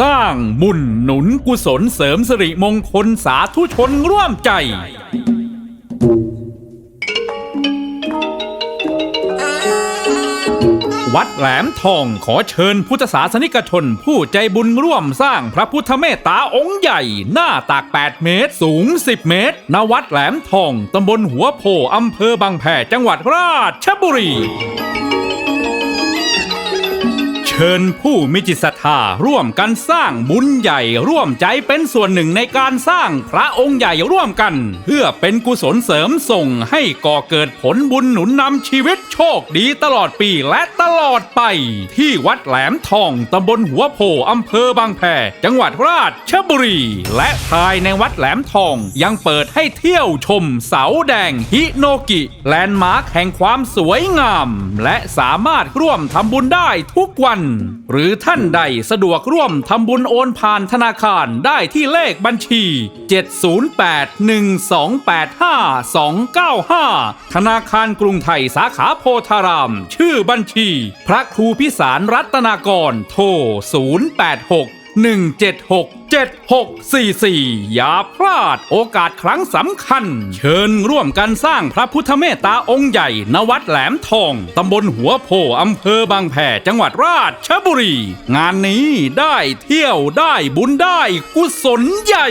สร้างบุญหนุนกุศลเสริมสิริมงคลสาธุชนร่วมใจ วัดแหลมทองขอเชิญพุทธศาสนิกชน ผู้ใจบุญร่วมสร้างพระพุทธเมตตาองค์ใหญ่ หน้าตัก8 เมตร สูง 10 เมตร ณ วัดแหลมทอง ตำบลหัวโพอำเภอบางแพจังหวัดราชบุรี ชิญผู้มีจิตศรัทธาร่วมกันสร้างบุญใหญ่ร่วมใจเป็นส่วนหนึ่งในการสร้างพระองค์ใหญ่ร่วมกัน เพื่อเป็นกุศลเสริมส่งให้ก่อเกิดผลบุญหนุนนำชีวิตโชคดีตลอดปีและตลอดไป ที่วัดแหลมทองตำบลหัวโพอำเภอบางแพ จังหวัดราชบุรี และภายในวัดแหลมทองยังเปิดให้เที่ยวชมเสาแดงฮิโนกิแลนด์มาร์คแห่งความสวยงาม และสามารถร่วมทำบุญได้ทุกวันหรือท่านใดสะดวกร่วมทำบุญโอนผ่านธนาคารได้ที่เลขบัญชี 7081285295 ธนาคารกรุงไทยสาขาโพธาราม ชื่อบัญชี พระครูพิสารรัตนากรโทร086 176 7644 อย่าพลาดโอกาสครั้งสำคัญ เชิญร่วมกันสร้างพระพุทธเมตตาองค์ใหญ่ณวัดแหลมทอง ตำบลหัวโพอำเภอบางแพจังหวัดราชบุรี งานนี้ได้เที่ยวได้บุญได้กุศลใหญ่